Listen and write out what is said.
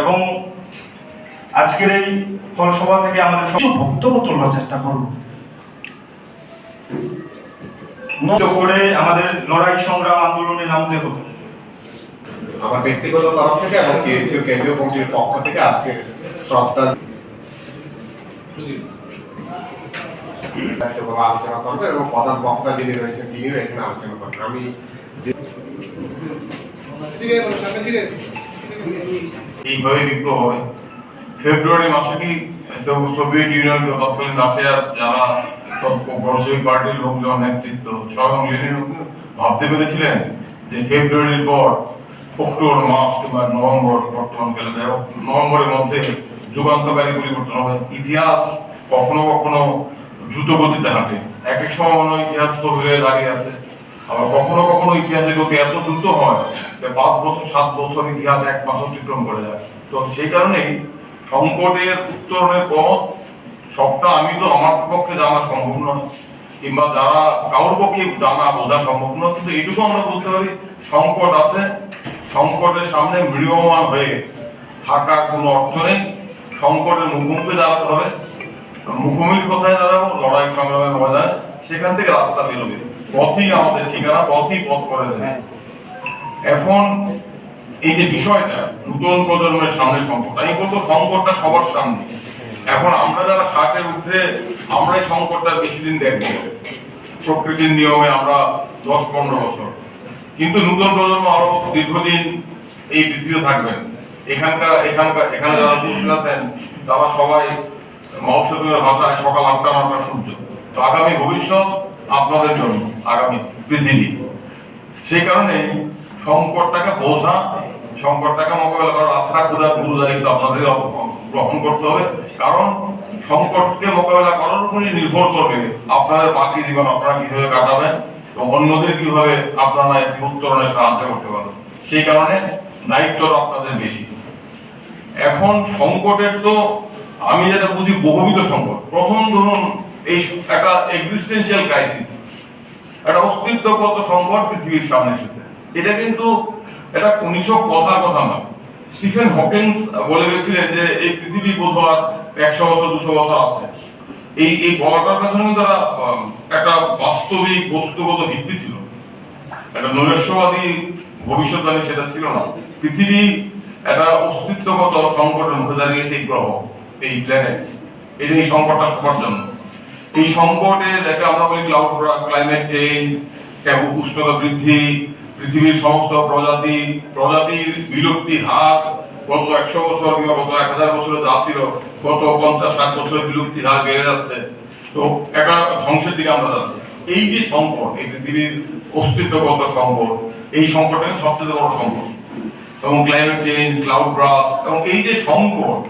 এবং আজকের এই ফলসভা থেকে আমাদের সব বক্তব্য তোলার চেষ্টা করব মুক্ত করে আমাদের লড়াই সংগ্রাম আন্দোলনে নামতে হবে। আমার ব্যক্তিগত তরফ থেকে এবং কেএসইউ কেন্দ্রীয় কমিটির পক্ষ থেকে আজকে শ্রদ্ধা আলোচনা করবে এবং প্রধান বক্তা যিনি রয়েছেন তিনিও এখানে আলোচনা করবেন। আমি এইভাবে বিপ্লব হবে। ফেব্রুয়ারি মাসে কি সোভিয়েত ইউনিয়ন তৎকালীন রাশিয়ার যারা বলশেবিক পার্টির লোকজন, নেতৃত্ব স্বয়ং লেনিন ভাবতে পেরেছিলেন যে ফেব্রুয়ারির পর অক্টোবর মাস কিংবা নভেম্বর বর্তমান কালে নভেম্বরের মধ্যে যুগান্তকারী পরিবর্তন হবে। ইতিহাস কখনো কখনো দ্রুত গতিতে হাঁটে। এক এক সময় ইতিহাস হয়ে দাঁড়িয়ে আছে। আবার কখনো কখনো ইতিহাসের গতি এত দ্রুত হয় যে পাঁচ বছর, সাত বছর ইতিহাস এক মাস অতিক্রম করে যায়। তো সেই কারণেই সংকটের উত্তরণের পথ সবটা আমি তো আমার পক্ষে জানা সম্ভব নয়, কিংবা যারা কারোর পক্ষে জানা বোঝা সম্ভব নয়, কিন্তু এইটুকু আমরা বলতে পারি সংকট আছে, সংকটের সামনে মৃয়মান হয়ে থাকার কোনো অর্থ নেই, সংকটের মুখোমুখি দাঁড়াতে হবে। মুখোমুখি কোথায় দাঁড়াবো? লড়াই সংগ্রামের ময়দান সেখান থেকে রাস্তা বেরোবে। পথই আমাদের ঠিকানা পথই পথ করে দেবে এখন এই যে বিষয়টা নতুন প্রজন্মের সামনে সংকট আমি বলব সংকটটা সবার সামনে। এখন আমরা যারা ষাটের ঊর্ধ্বে আমরা এই সংকটটা বেশি দিন দেখব। প্রকৃতির নিয়মে আমরা দশ পনেরো বছর। কিন্তু নতুন প্রজন্ম আরও দীর্ঘদিন এই পৃথিবীতে থাকবেন। এখানকার এখানকার এখানে যারা উপস্থিত আছেন তারা সবাই মহোৎসবের ভাষায় সকাল আটটা নটা সূর্য তো আগামী ভবিষ্যৎ আপনাদের জন্য আগামী পৃথিবী। সেই কারণে সংকটটাকে বোঝা, সংকটটাকে মোকাবেলা করার আশা খোঁজার গুরু দায়িত্ব আপনাদের গ্রহণ করতে হবে। কারণ সংকটকে মোকাবেলা করার উপরই নির্ভর করবে আপনাদের বাকি জীবন, আপনারা কীভাবে কাটাবেন এবং অন্যদের কীভাবে আপনারা উত্তরণে সাহায্য করতে পারবেন। সেই কারণে দায়িত্বটা আপনাদের বেশি। এখন সংকটের তো, আমি যেটা বুঝি, বহুবিধ সংকট। প্রথম ধরুন এই একটা এক্সিস্টেন্সিয়াল ক্রাইসিস একটা অস্তিত্বগত সংকট পৃথিবীর সামনে এসেছে। এটা কিন্তু এটা উনিশশো কথার কথা স্টিফেন হকিংস বলে গেছিলেন যে, এই পৃথিবী বোধ একশো বছর, দুশো বছর আছে। এই এই বলাটার পেছনে একটা বাস্তবিক বস্তুগত ভিত্তি ছিল। একটা নৈরাশ্যবাদী ভবিষ্যৎবাণী সেটা ছিল না। পৃথিবী একটা অস্তিত্বগত সংকটের মুখে দাঁড়িয়েছে এই গ্রহ, এই প্ল্যানেট এটা এই সংকটটা সবার জন্য। এই সংকটের যাকে আমরা বলি ক্লাউড ক্লাইমেট চেঞ্জ উষ্ণতা বৃদ্ধি, পৃথিবীর সমস্ত প্রজাতি, প্রজাতির বিলুপ্তি হার গত একশো বছর কিংবা গত এক হাজার বছরে যা ছিল, গত পঞ্চাশ ষাট বছরে বিলুপ্তির হার বেড়ে যাচ্ছে। তো একটা ধ্বংসের দিকে আমরা যাচ্ছি। এই যে সংকট, এই পৃথিবীর অস্তিত্বগত সংকট, এই সংকটটা সবচেয়ে বড় সংকট। এবং ক্লাইমেট চেঞ্জ ক্লাউড ব্রাস এবং এই যে সংকট